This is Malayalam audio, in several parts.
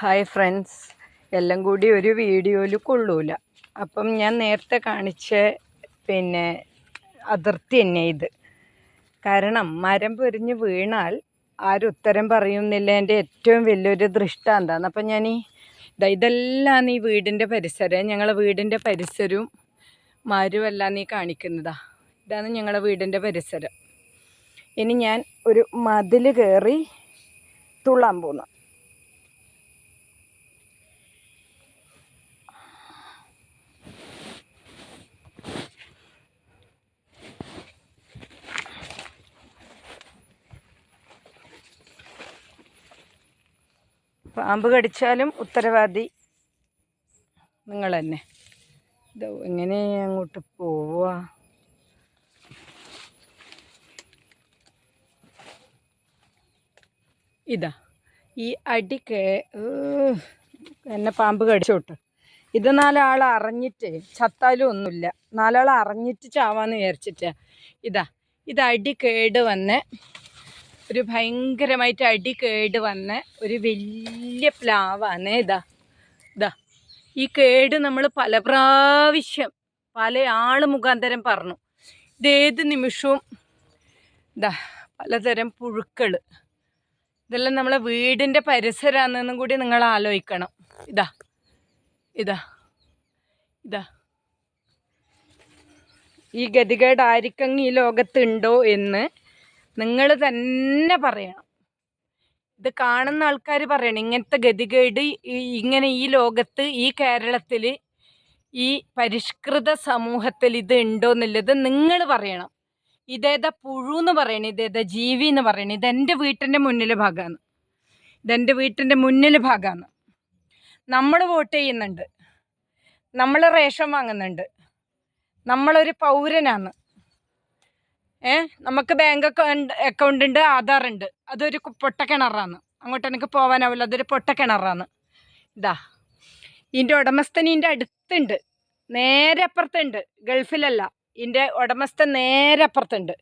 ഹായ് ഫ്രണ്ട്സ് എല്ലാം കൂടി ഒരു വീഡിയോയിൽ കൊള്ളൂല. അപ്പം ഞാൻ നേരത്തെ കാണിച്ച പിന്നെ അതിർത്തി തന്നെ ഇത്. കാരണം മരം പൊരിഞ്ഞ് വീണാൽ ആരും ഉത്തരം പറയുന്നില്ല. എന്റെ ഏറ്റവും വലിയൊരു ദൃഷ്ടാന്താണ്. അപ്പം ഞാൻ ഈ ഇതെല്ലാം ഈ വീടിന്റെ പരിസരം ഞങ്ങളെ വീടിന്റെ പരിസരവും മരുമല്ല നീ കാണിക്കുന്നതാ. ഇതാണ് ഞങ്ങളെ വീടിന്റെ പരിസരം. ഇനി ഞാൻ ഒരു മതിൽ കയറി തുള്ളാൻ പോകുന്നു പാമ്പ് കടിച്ചാലും ഉത്തരവാദി നിങ്ങൾ തന്നെ. ഇത് എങ്ങനെ അങ്ങോട്ട് പോവുക ഇതാ ഈ അടിക്ക് എന്നെ പാമ്പ് കടിച്ചോട്ട് ഇത് നാലാൾ അറിഞ്ഞിട്ട് ചത്താലും ഒന്നുമില്ല. നാലാൾ അറിഞ്ഞിട്ട് ചാവാന്ന് വിചാരിച്ചിട്ടാ. ഇതാ ഇത് അടി കേട് വന്ന്. ഒരു ഭയങ്കരമായിട്ട് അടി കേട് വന്ന ഒരു വലിയ പ്ലാവാണ്. ഇതാ ഇതാ. ഈ കേട് നമ്മൾ പല പ്രാവശ്യം പല ആൾ മുഖാന്തരം പറഞ്ഞു. ഇതേത് നിമിഷവും ഇതാ പലതരം പുഴുക്കൾ ഇതെല്ലാം നമ്മളെ വീടിന്റെ പരിസരമാണെന്നും കൂടി നിങ്ങൾ ആലോചിക്കണം. ഇതാ ഇതാ ഇതാ. ഈ ഗതികേട് ആർക്കെങ്കിലും ഈ ലോകത്തുണ്ടോ എന്ന് നിങ്ങൾ തന്നെ പറയണം. ഇത് കാണുന്ന ആൾക്കാർ പറയണം. ഇങ്ങനത്തെ ഗതികേട് ഇങ്ങനെ ഈ ലോകത്ത് ഈ കേരളത്തിൽ ഈ പരിഷ്കൃത സമൂഹത്തിൽ ഇത് ഉണ്ടോ എന്നുള്ളത് നിങ്ങൾ പറയണം. ഇതേതാ പുഴു എന്ന് പറയണം ഇതേതാ ജീവി എന്ന് പറയണം ഇതെന്റെ വീട്ടിന്റെ മുന്നിൽ ഭാഗമാണ് ഇതെന്റെ വീട്ടിന്റെ മുന്നിൽ ഭാഗമാണ് നമ്മൾ വോട്ട് ചെയ്യുന്നുണ്ട്. നമ്മൾ റേഷൻ വാങ്ങുന്നുണ്ട്. നമ്മളൊരു പൗരനാണ് ഏ നമുക്ക് ബാങ്ക് അക്കൗണ്ട് അക്കൗണ്ട് ഉണ്ട് ആധാർ ഉണ്ട്. അതൊരു പൊട്ട പൊട്ടക്കിണറാണ് അങ്ങോട്ട് എനിക്ക് പോകാനാവില്ല അതൊരു പൊട്ടക്കിണറാണ് ഇതാ. ഇതിന്റെ ഉടമസ്ഥൻ ഇതിന്റെ അടുത്തുണ്ട്. നേരെ അപ്പുറത്തുണ്ട്. ഗൾഫിലല്ല. ഇതിന്റെ ഉടമസ്ഥൻ നേരെ അപ്പുറത്തുണ്ട്.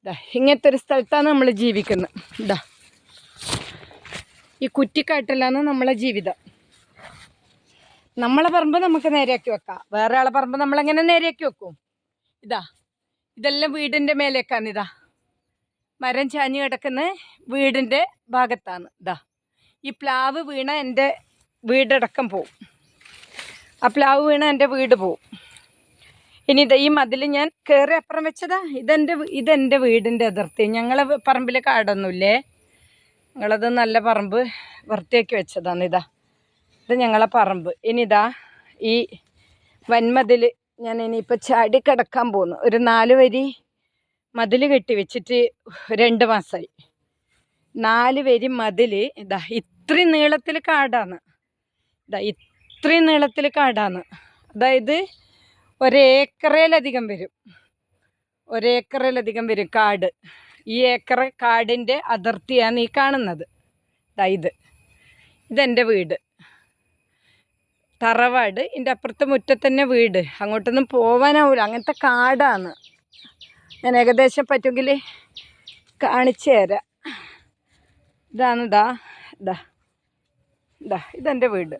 ഇതാ. ഇങ്ങനത്തെ ഒരു സ്ഥലത്താണ് നമ്മൾ ജീവിക്കുന്നത് ഇതാ. ഈ കുറ്റിക്കാട്ടിലാണ് നമ്മളെ ജീവിതം. നമ്മളെ പറമ്പ് നമുക്ക് നേരെയാക്കി വെക്കാം. വേറെ ആളെ പറമ്പ് നമ്മളെങ്ങനെ നേരെയാക്കി വെക്കും? ഇതാ. ഇതെല്ലാം വീടിന്റെ മേലേക്കാണ് ഇതാ. മരം ചാഞ്ഞ് കിടക്കുന്ന വീടിന്റെ ഭാഗത്താണ് ഇതാ. ഈ പ്ലാവ് വീണ എന്റെ വീടടക്കം പോവും. ആ പ്ലാവ് വീണ എന്റെ വീട് പോവും. ഇനി ഇതാ ഈ മതിൽ ഞാൻ കയറി അപ്പുറം വെച്ചതാ. ഇതെന്റെ ഇതെന്റെ വീടിന്റെ അതിർത്തി. ഞങ്ങളെ പറമ്പിൽ കാടൊന്നുമില്ലേ? ഞങ്ങളത് നല്ല പറമ്പ് വൃത്തിയാക്കി വെച്ചതാണ് ഇതാ. ഇത് ഞങ്ങളെ പറമ്പ്. ഇനി ഇതാ ഈ വൻമതിൽ ഞാൻ ഇനിയിപ്പോൾ ചാടി കിടക്കാൻ പോകുന്നു ഒരു നാല് വരി മതിൽ കെട്ടി വെച്ചിട്ട് രണ്ട് മാസമായി നാല് വരി മതിൽ ഇതാ ഇത്രയും നീളത്തിൽ കാടാണ് ഇതാ ഇത്രയും നീളത്തിൽ കാടാണ് അതായത് ഒരേക്കറയിലധികം വരും. ഒരേക്കറയിലധികം വരും കാട്. ഈ ഏക്കർ കാടിന്റെ അതിർത്തിയാണ് ഈ കാണുന്നത്. ഇതാ ഇത്. ഇതെന്റെ വീട്. തറവാട് എന്റെ അപ്പുറത്തെ മുറ്റത്തന്നെ വീട്. അങ്ങോട്ടൊന്നും പോവാനാവില്ല അങ്ങനത്തെ കാടാണ്. ഞാൻ ഏകദേശം പറ്റുമെങ്കിൽ കാണിച്ചു തരാം. ഇതാണ് ഇതാ ഇതാ ഇതാ ഇതെന്റെ വീട്.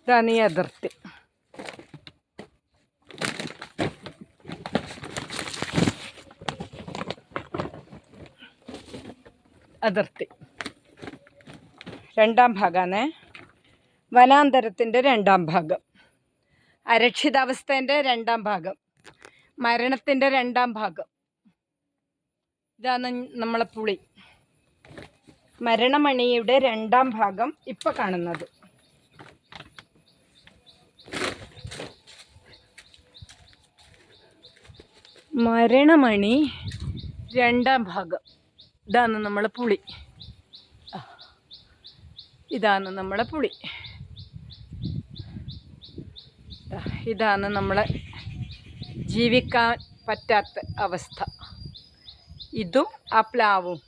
ഇതാണ് ഈ അതിർത്തി. അതിർത്തി. രണ്ടാം ഭാഗമാണ് വനാന്തരത്തിന്റെ രണ്ടാം ഭാഗം. അരക്ഷിതാവസ്ഥേന്റെ രണ്ടാം ഭാഗം. മരണത്തിന്റെ രണ്ടാം ഭാഗം. ഇതാണ് നമ്മളെ പുളി. മരണമണിയുടെ രണ്ടാം ഭാഗം ഇപ്പം കാണുന്നത്. മരണമണി രണ്ടാം ഭാഗം. ഇതാണ് നമ്മളെ പുളി. ഇതാണ് നമ്മളെ പുളി. ഇതാണ് നമ്മളെ ജീവിക്കാൻ പറ്റാത്ത അവസ്ഥ. ഇതും ആ പ്ലാവും.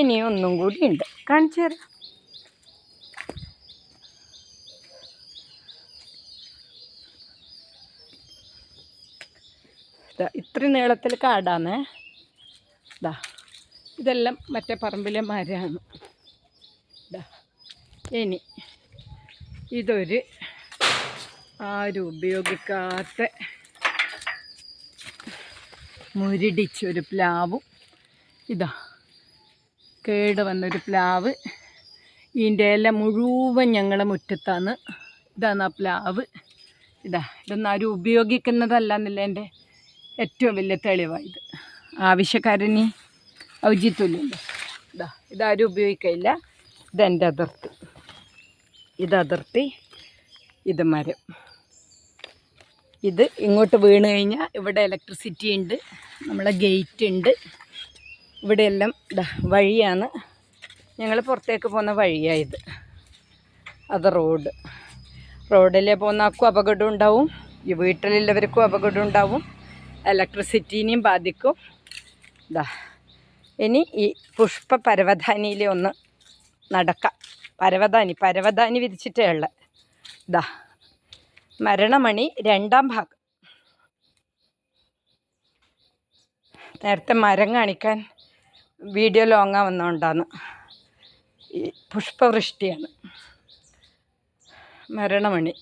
ഇനി ഒന്നും കൂടി ഉണ്ട്. കാണിച്ചു തരാം. ദാ ഇത്രയും നീളത്തിൽ കാടാണ് ഇതാ ഇതെല്ലാം മറ്റേ പറമ്പിലെ മരമാണ്. ഇതാ ഇനി ഇതൊരു ആരും ഉപയോഗിക്കാത്ത മുരടിച്ചൊരു പ്ലാവും. ഇതാ കേട് വന്നൊരു പ്ലാവ്. ഇതിന്റെ ഇല മുഴുവൻ ഞങ്ങളെ മുറ്റത്താണ്. ഇതാണ് ആ പ്ലാവ്. ഇതാ ഇതൊന്നും ആരും ഉപയോഗിക്കുന്നതല്ല എന്നല്ല എന്റെ ഏറ്റവും വലിയ തെളിവായത് ആവശ്യക്കാരന് ഔചിത്വമില്ലല്ലോ ഇതാ ഇതാരും ഉപയോഗിക്കില്ല ഇതെന്റെ അതിർത്തി. ഇത് അതിർത്തി ഇത് മരം. ഇത് ഇങ്ങോട്ട് വീണ് കഴിഞ്ഞാൽ ഇവിടെ ഇലക്ട്രിസിറ്റി ഉണ്ട് നമ്മളെ ഗേറ്റ് ഉണ്ട്. ഇവിടെയെല്ലാം ഇതാ വഴിയാണ്. ഞങ്ങൾ പുറത്തേക്ക് പോകുന്ന വഴിയായത് അത് റോഡ്. റോഡിലെ പോകുന്ന ആക്കും അപകടം ഉണ്ടാവും. ഈ വീട്ടിലുള്ളവർക്കും അപകടം ഉണ്ടാവും. ഇലക്ട്രിസിറ്റീനെയും ബാധിക്കും. ഇതാ ഇനി ഈ പുഷ്പ പരവധാനിയിൽ ഒന്ന് നടക്കാം. പരവധാനി പരവധാനി വിരിച്ചിട്ടേ ഉള്ള. ഇതാ മരണമണി രണ്ടാം ഭാഗം. നേരത്തെ മരം കാണിക്കാൻ വീഡിയോ ലോങ്ങ വന്നുകൊണ്ടാണ് ഈ പുഷ്പവൃഷ്ടിയാണ്. മരണമണി.